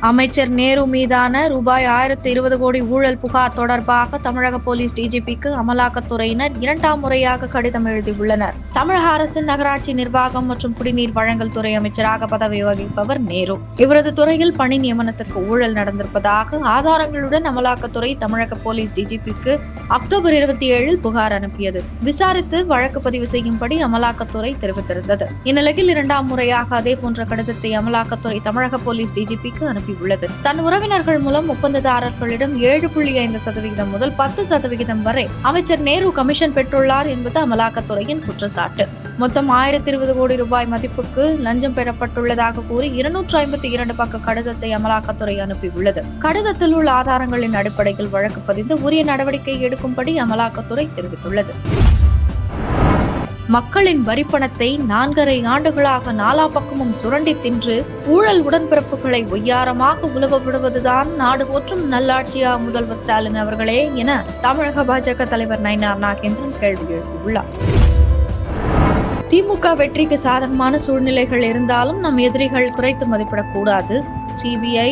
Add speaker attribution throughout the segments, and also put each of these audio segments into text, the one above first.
Speaker 1: அமைச்சர் நேரு மீதான ரூபாய் ஆயிரத்தி இருபது கோடி ஊழல் புகார் தொடர்பாக தமிழக போலீஸ் டிஜிபிக்கு அமலாக்கத்துறையினர் இரண்டாம் முறையாக கடிதம் எழுதியுள்ளனர். தமிழக அரசின் நகராட்சி நிர்வாகம் மற்றும் குடிநீர் வழங்கல் துறை அமைச்சராக பதவி வகிப்பவர் நேரு. இவரது துறையில் பணி நியமனத்துக்கு ஊழல் நடந்திருப்பதாக ஆதாரங்களுடன் அமலாக்கத்துறை தமிழக போலீஸ் டிஜிபிக்கு அக்டோபர் இருபத்தி ஏழில் புகார் அனுப்பியது. விசாரித்து வழக்கு பதிவு செய்யும்படி அமலாக்கத்துறை தெரிவித்திருந்தது. இந்நிலையில் இரண்டாம் முறையாக அதே போன்ற கடிதத்தை அமலாக்கத்துறை தமிழக போலீஸ் டிஜிபிக்கு அனுப்பி அனுப்பியுள்ளது தன் உறவினர்கள் மூலம் ஒப்பந்ததாரர்களிடம் ஏழு புள்ளி ஐந்து சதவிகிதம் முதல் பத்து சதவிகிதம் வரை அமைச்சர் நேரு கமிஷன் பெற்றுள்ளார் என்பது அமலாக்கத்துறையின் குற்றச்சாட்டு. மொத்தம் ஆயிரத்தி இருபது கோடி ரூபாய் மதிப்புக்கு லஞ்சம் பெறப்பட்டுள்ளதாக கூறி இருநூற்றி ஐம்பத்தி இரண்டு பக்க கடிதத்தை அமலாக்கத்துறை அனுப்பியுள்ளது. கடிதத்தில் உள்ள ஆதாரங்களின் அடிப்படையில் வழக்கு பதிந்து உரிய நடவடிக்கை எடுக்கும்படி அமலாக்கத்துறை தெரிவித்துள்ளது. மக்களின் வரிப்பணத்தை நான்கரை ஆண்டுகளாக நாலா பக்கமும் சுரண்டி தின்று ஊழல் உடன்பிறப்புகளை ஒய்யாரமாக உலவ விடுவதுதான் நாடு போற்றும் நல்லாட்சியா முதல்வர் ஸ்டாலின் அவர்களே என தமிழக பாஜக தலைவர் நயினார் நாகேந்திரன் கேள்வி எழுப்பியுள்ளார். திமுக வெற்றிக்கு சாதகமான சூழ்நிலைகள் இருந்தாலும் நம் எதிரிகள் குறைத்து மதிப்பிடக்கூடாது. சிபிஐ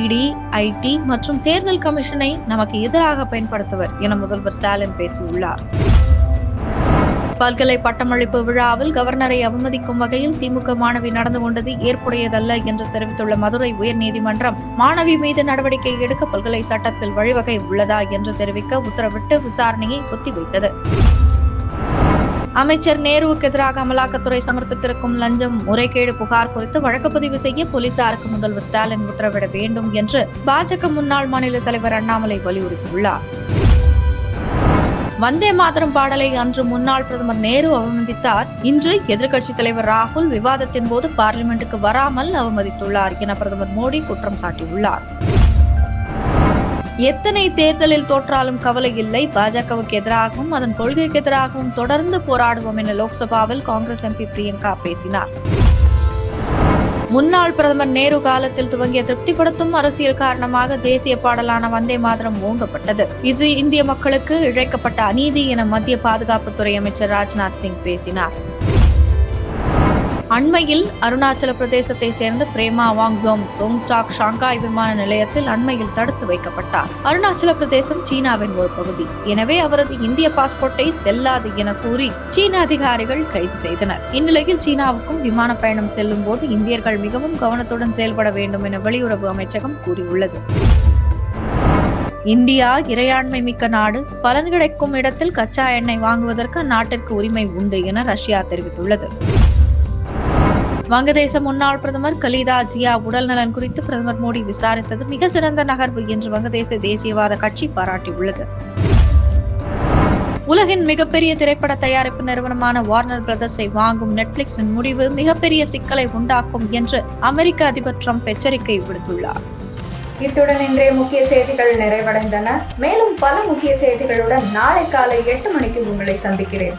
Speaker 1: இடி ஐடி மற்றும் தேர்தல் கமிஷனை நமக்கு எதிராக பயன்படுத்துவர் என முதல்வர் ஸ்டாலின் பேசியுள்ளார். பல்கலை பட்டமளிப்பு விழாவில் கவர்னரை அவமதிக்கும் வகையில் திமுக மாணவி நடந்து கொண்டது ஏற்புடையதல்ல என்று தெரிவித்துள்ள மதுரை உயர்நீதிமன்றம் மாணவி மீது நடவடிக்கை எடுக்க பல்கலை சட்டத்தில் வழிவகை உள்ளதா? என்று தெரிவிக்க உத்தரவிட்டு விசாரணையை ஒத்திவைத்தது. அமைச்சர் நேருவுக்கு எதிராக அமலாக்கத்துறை சமர்ப்பித்திருக்கும் லஞ்சம் முறைகேடு புகார் குறித்து வழக்கு பதிவு செய்ய போலீசாருக்கு முதல்வர் ஸ்டாலின் உத்தரவிட வேண்டும் என்று பாஜக முன்னாள் மாநில தலைவர் அண்ணாமலை வலியுறுத்தியுள்ளார். வந்தே மாதரம் பாடலை அன்று முன்னாள் பிரதமர் நேரு அவமதித்தார் இன்று எதிர்க்கட்சித் தலைவர் ராகுல் விவாதத்தின் போது பார்லிமெண்ட்டுக்கு வராமல் அவமதித்துள்ளார் என பிரதமர் மோடி குற்றம் சாட்டியுள்ளார். எத்தனை தேர்தலில் தோற்றாலும் கவலை இல்லை. பாஜகவுக்கு எதிராகவும் அதன் கொள்கைக்கு எதிராகவும் தொடர்ந்து போராடுவோம் என லோக்சபாவில் காங்கிரஸ் எம்பி பிரியங்கா பேசினார். முன்னாள் பிரதமர் நேரு காலத்தில் துவங்கிய திருப்திப்படுத்தும் அரசியல் காரணமாக தேசிய பாடலான வந்தே மாதரம் ஓங்கப்பட்டது. இது இந்திய மக்களுக்கு இழைக்கப்பட்ட அநீதி என மத்திய பாதுகாப்புத்துறை அமைச்சர் ராஜ்நாத் சிங் பேசினார். அண்மையில் அருணாச்சல பிரதேசத்தை சேர்ந்த பிரேமா வாங்ஸோம் ரோங்டாக் ஷாங்காய் விமான நிலையத்தில் அண்மையில் தடுத்து வைக்கப்பட்டார். அருணாச்சல பிரதேசம் சீனாவின் ஒரு பகுதி. எனவே அவரது இந்திய பாஸ்போர்ட்டை செல்லாது என கூறி சீன அதிகாரிகள் கைது செய்தனர். இந்நிலையில் சீனாவுக்கும் விமான பயணம் செல்லும் போது இந்தியர்கள் மிகவும் கவனத்துடன் செயல்பட வேண்டும் என வெளியுறவு அமைச்சகம் கூறியுள்ளது. இந்தியா இறையாண்மை மிக்க நாடு. பலன் கிடைக்கும் இடத்தில் கச்சா எண்ணெய் வாங்குவதற்கு நாட்டிற்கு உரிமை உண்டு என ரஷ்யா தெரிவித்துள்ளது. வங்கதேச முன்னாள் பிரதமர் கலிதா ஜியா உடல்நலன் குறித்து பிரதமர் மோடி விசாரித்தது மிக சிறந்த நகர்வு என்று வங்கதேச தேசியவாத கட்சி பாராட்டியுள்ளது. உலகின் மிகப்பெரிய திரைப்பட தயாரிப்பு நிறுவனமான வார்னர் பிரதர்ஸை வாங்கும் நெட்ஃபிளிக்ஸின் முடிவு மிகப்பெரிய சிக்கலை உண்டாக்கும் என்று அமெரிக்க அதிபர் ட்ரம்ப் எச்சரிக்கை விடுத்துள்ளார்.
Speaker 2: இத்துடன் இன்றைய முக்கிய செய்திகள் நிறைவடைந்தன. மேலும் பல முக்கிய செய்திகளுடன் நாளை காலை எட்டு மணிக்கு உங்களை சந்திக்கிறேன்.